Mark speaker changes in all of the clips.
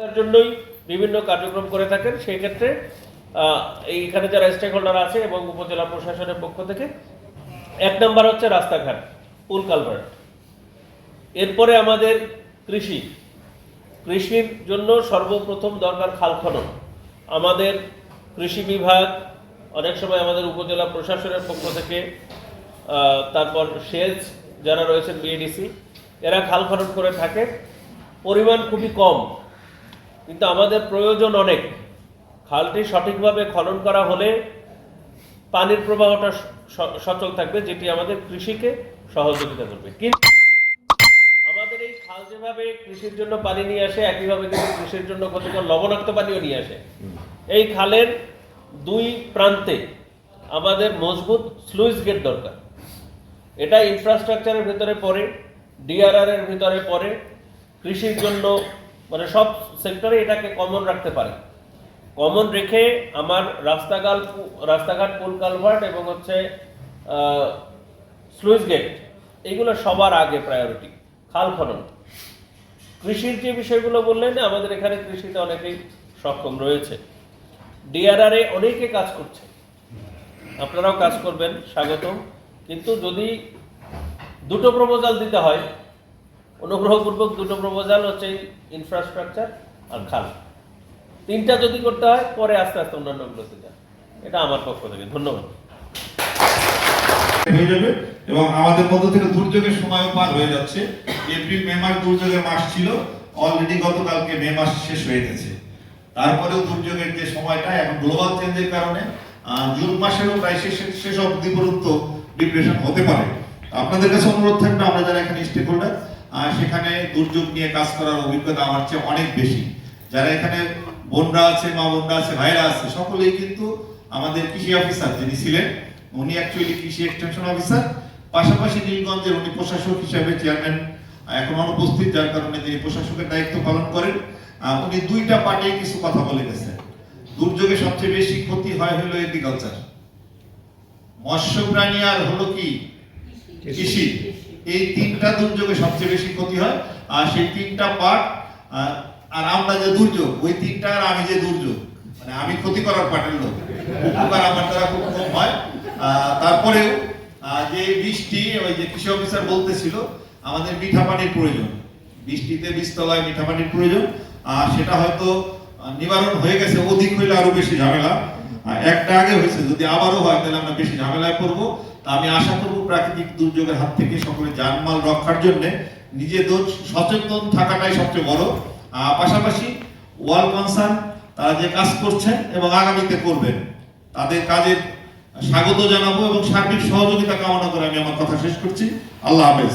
Speaker 1: তার জন্যই বিভিন্ন কার্যক্রম করে থাকেন। সেই ক্ষেত্রে এইখানে যারা স্টেক হোল্ডার আছে এবং উপজেলা প্রশাসনের পক্ষ থেকে, এক নম্বর হচ্ছে রাস্তাঘাট পুল কালভার্ট। এরপরে আমাদের কৃষি। কৃষির জন্য সর্বপ্রথম দরকার খাল খনন। আমাদের কৃষি বিভাগ অনেক সময় আমাদের উপজেলা প্রশাসনের পক্ষ থেকে তারপর সেচ যারা রয়েছেন বিএডিসি, এরা খাল খনন করে থাকে পরিমাণ খুবই কম। কিন্তু আমাদের প্রয়োজন অনেক। খালটি সঠিকভাবে খনন করা হলে পানির প্রবাহটা সচল থাকবে, যেটি আমাদের কৃষিকে সহযোগিতা করবে। কিন্তু আমাদের এই খাল যেভাবে কৃষির জন্য পানি নিয়ে আসে, একইভাবে কিন্তু কৃষির জন্য ক্ষতিকর লবণাক্ত পানিও নিয়ে আসে। এই খালের দুই প্রান্তে আমাদের মজবুত স্লুইস গেট দরকার। এটা ইনফ্রাস্ট্রাকচারের ভিতরে পড়ে ডিআরআর এর ভিতরে পড়ে, কৃষির জন্য মানে সব সেক্টরে এটাকে কমন রাখতে পারে। কমন রেখে আমার রাস্তাঘাট রাস্তাঘাট, পুল কালভার্ট এবং হচ্ছে স্লুইস গেট এইগুলো সবার আগে প্রায়োরিটি খাল খনন। কৃষির যে বিষয়গুলো বললেন, আমাদের এখানে কৃষিতে অনেকেই সক্ষম রয়েছে। ডিআরআর অনেকে কাজ করছে। আপনারাও কাজ করবেন, স্বাগতম। কিন্তু যদি দুটো প্রপোজাল দিতে হয় অনুগ্রহপূর্বক দুটো প্রপোজাল হচ্ছে ইনফ্রাস্ট্রাকচার আর খাল। তিনটা যদি করতে হয়, পরে আস্তে আস্তে অন্যান্যগুলোতে যান। এটা আমার পক্ষ থেকে। ধন্যবাদ।
Speaker 2: যাবে এবং আমাদের মধ্য থেকে দুর্যোগের সময়ও পার হয়ে যাচ্ছে। এপ্রিল, মে মাস দুর্যোগের মাস ছিল। অলরেডি গতকালকে মে মাস শেষ হয়ে গেছে। তারপরেও দুর্যোগের যে সময়টা, এখন গ্লোবাল চেঞ্জের কারণে জুন মাসেরও প্রায় শেষ শেষ অবধি পর্যন্ত ডিপ্রেশন হতে পারে। আপনাদের কাছে অনুরোধ থাকবে, আমরা যারা এখানে স্টেক হোল্ডার সেখানে দুর্যোগ নিয়ে কাজ করার অভিজ্ঞতা আমার চেয়ে অনেক বেশি। যারা এখানে বোনরা আছে, মা বোনরা আছে ভাইরা আছে, সকলেই কিন্তু আমাদের কৃষি অফিসার যিনি ছিলেন, উনি অ্যাকচুয়ালি কৃষি এক্সটেনশন অফিসার পাশাপাশি নীলগঞ্জের উনি প্রশাসক হিসাবে চেয়ারম্যান এখন অনুপস্থিত, যার কারণে তিনি প্রশাসকের দায়িত্ব পালন করেন। উনি দুইটা পার্টে কিছু কথা বলে গেছেন। দুর্যোগে সবচেয়ে বেশি ক্ষতি হয় হলো এগ্রিকালচার মৎস্য প্রাণী আর হলো কি? কৃষি এই তিনটা দুর্যোগে সবচেয়ে বেশি ক্ষতি হয়, আর সেই তিনটা পার্ট আর আমরা যে দুর্যোগ, ওই তিনটা আর আমি যে দুর্যোগ মানে আমি ক্ষতি করার লোক। উপকার আমার দ্বারা খুব কম হয়। তারপরেও যে বৃষ্টি, ওই যে কৃষি অফিসার বলতেছিল, আমাদের মিঠা পানির প্রয়োজন। বৃষ্টিতে বীজতলায় মিঠা পানির প্রয়োজন, আর সেটা হয়তো নিবারণ হয়ে গেছে, অধিক হইলে আরও বেশি ঝামেলা। একটা আগে হয়েছে, যদি আবারও হয়, তাহলে আমরা বেশি ঝামেলায় পড়ব। আমি আশা করব প্রাকৃতিক দুর্যোগের হাত থেকে সকলে জানমাল রক্ষার জন্য নিজে দোষ, সচেতন থাকাটাই সবচেয়ে বড়। পাশাপাশি ওয়ার্ল্ড কনসার্ন তারা যে কাজ করছেন এবং আগামীতে করবেন, তাদের কাজের স্বাগত জানাব এবং সার্বিক সহযোগিতা কামনা করে আমি আমার কথা শেষ করছি। আল্লাহ হাফেজ।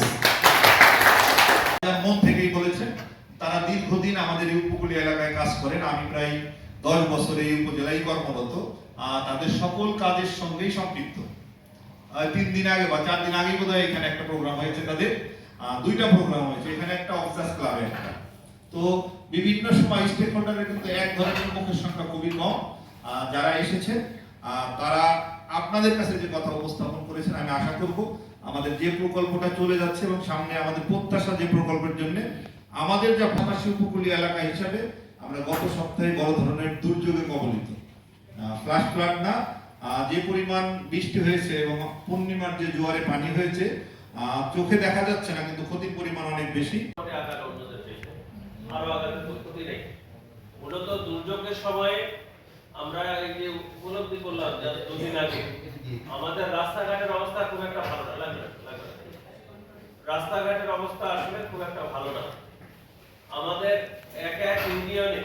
Speaker 2: মন থেকেই বলেছেন, তারা দীর্ঘদিন আমাদের এই উপকূলীয় এলাকায় কাজ করেন। আমি প্রায় দশ বছর এই উপজেলায় কর্মরত। তাদের সকল কাজের সঙ্গেই সম্পৃক্ত। তিন দিন আগে বা চার দিন আগে বোধহয় এখানে একটা প্রোগ্রাম হয়েছে তাদের। দুইটা প্রোগ্রাম হয়েছে। এখানে একটা অফিসার্স ক্লাবে একটা। তো বিভিন্ন সময় স্টেক হোল্ডারের কিন্তু এক ধরনের মুখের সংখ্যা খুবই কম। যারা এসেছে তারা আপনাদের কাছে যে কথা উপস্থাপন করেছেন, আমি আশা করব আমাদের যে প্রকল্পটা চলে যাচ্ছে এবং সামনে আমাদের প্রত্যাশা যে প্রকল্পের জন্য, আমাদের যা ফাঁকাশি উপকূলীয় এলাকা হিসাবে আমরা গত সপ্তাহে বড় ধরনের দুর্যোগে কবলিত। ফ্লাশ ফ্লাড না যে পরিমাণ বৃষ্টি হয়েছে এবং পূর্ণিমার যে জোয়ারে পানি হয়েছে চোখে দেখা যাচ্ছে না, কিন্তু ক্ষতির পরিমাণ অনেক বেশি।
Speaker 1: মূলত দুর্যোগের সময়ে আমরা যে উপলব্ধি করলাম যে দুদিন আগে আমাদের রাস্তাঘাটের অবস্থা খুব একটা ভালো না, লাগবে। রাস্তাঘাটের অবস্থা আসলে খুব একটা ভালো না। আমাদের এক এক ইউনিয়নে